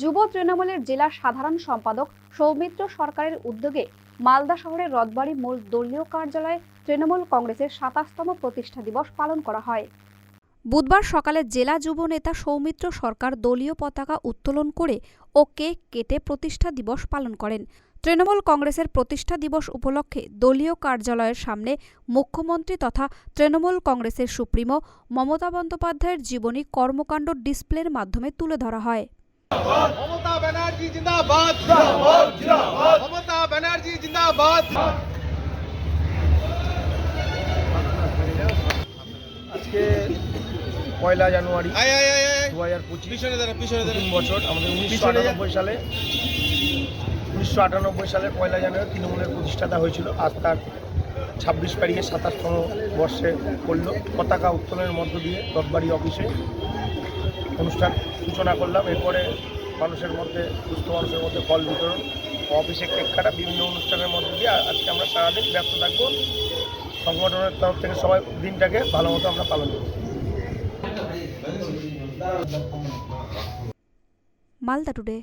যুব তৃণমূলের জেলা সাধারণ সম্পাদক সৌমিত্র সরকারের উদ্যোগে মালদা শহরের রথবাড়ি মূল দলীয় কার্যালয়ে তৃণমূল কংগ্রেসের সাতাশতম প্রতিষ্ঠা দিবস পালন করা হয়। বুধবার সকালে জেলা যুব নেতা সৌমিত্র সরকার দলীয় পতাকা উত্তোলন করে ও কেক কেটে প্রতিষ্ঠা দিবস পালন করেন। তৃণমূল কংগ্রেসের প্রতিষ্ঠা দিবস উপলক্ষে দলীয় কার্যালয়ের সামনে মুখ্যমন্ত্রী তথা তৃণমূল কংগ্রেসের সুপ্রিমো মমতা বন্দ্যোপাধ্যায়ের জীবনী কর্মকাণ্ড ডিসপ্লের মাধ্যমে তুলে ধরা হয়। মমতা ব্যানার্জি জিন্দাবাদ। মমতা ব্যানার্জি জিন্দাবাদ। আজকে পয়লা জানুয়ারি আয় আয় আয় আয়। দু হাজার পঁচিশ বছর। আমাদের উনিশশো আটানব্বই সালে উনিশশো আটানব্বই সালের পয়লা জানুয়ারি তৃণমূলের প্রতিষ্ঠাতা হয়েছিল। আজ তার ছাব্বিশ তারিখে সাতাশতম বর্ষে পড়ল। পতাকা উত্তোলনের মধ্য দিয়ে রথবাড়ি অফিসে অনুষ্ঠান সূচনা করলাম। এরপরে মানুষের মধ্যে, সুস্থ মানুষের মধ্যে ফল বিতরণ অফিসে কেক কাটা, বিভিন্ন অনুষ্ঠানের মধ্যে দিয়ে আজকে আমরা সারাদিন ব্যস্ত থাকব। সংগঠনের তরফ থেকে সবাই দিনটাকে ভালো মতো আমরা পালন করব। মালদা টুডে।